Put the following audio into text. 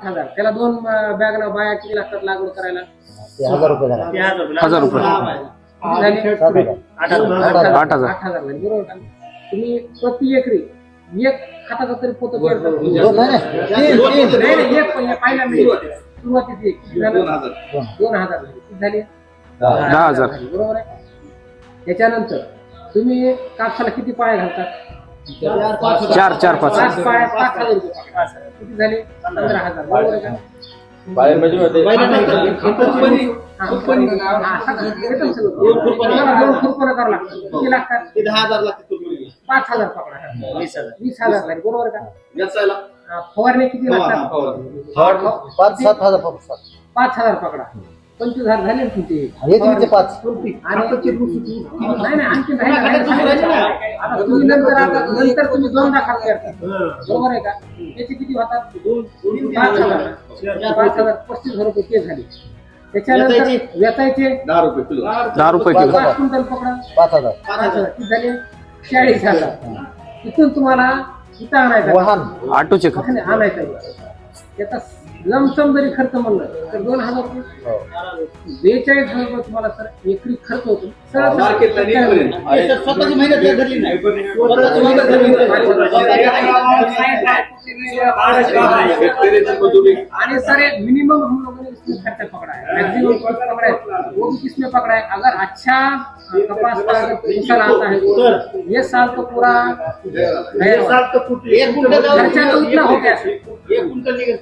हजार. त्याला दोन बॅग बाया किती लागतात लागवड करायला. ते हजार रुपये झाला हजार रुपये. किती झाले? सात हजार. आठ हजार. आठ हजार. आठ हजार. झाले बरोबर. का तुम्ही प्रति एकरी एक खताचा तरी पोत तयार करा. दोन नाही, नाही. तीन, तीन. नाही नाही, एक पण पाहिला मी सुरुवातीची एक. किती झालं? दोन हजार. दोन हजार. झाले किती झाले? दहा. हजार. झाले, बरोबर आहे. त्याच्यानंतर तुम्ही कापसाला किती पाय घालतात? चार चार पाच. पाच पाच हजार रुपये. पकडा. किती झाले? पंधरा हजार. बरोबर आहे का? बाहेर म्हणजे होते. हा, हा, सगळं एकदम सगळं. तुम्हाला दोन खुरपणं करावं लागतं. किती लागतात? ते दहा हजार लागते. पाच हजार पकडा. वीस हजार. वीस हजार झाले बरोबर का? वेचायला? हा, किती हा, लागतात? फवारणी. पाच सात हजार सात पाच हजार पकडा. पंचवीस हजार झाले ना तुमचे. हे कितीचे पाच. आणि नाही नाही आणखी नाही, नाही, नाही, नाही. तुम्ही नंतर आता नंतर तुम्ही दोनदा खात करता बरोबर आहे का? त्याचे किती होतात? पाच हजार पाच हजार पस्तीस हजार रुपये ते झाले. त्याच्यानंतर वेचायचे दहा रुपये किलो. दहा रुपये किलो. पाच क्विंटल पकडा. पाच हजार. पाच हजार. किती झाले? चाळीस हजार. तिथून तुम्हाला इथं आणायचं. ऑटोचे वाहने. आणायचं. त्याचा लमसम जरी खर्च म्हणलं तर दोन हज़ार रुपये. बेचाळीस हज़ार रुपये तुम्हाला सर एकरी खर्च होतो. सरळ सरळ स्वतःची मेहनत धरली नाही. आणि सर मिनिमम हम लोगों ने इसमें खर्चा पकड़ा है. मैक्सिमम खर्च पकड़ा है. वो भी किसमें पकड़ा है? अगर अच्छा कपास का अगर फ़सल आता है तो ये साल तो पूरा है। खर्चा तो उतना हो गया। ಕಡೆಗೆ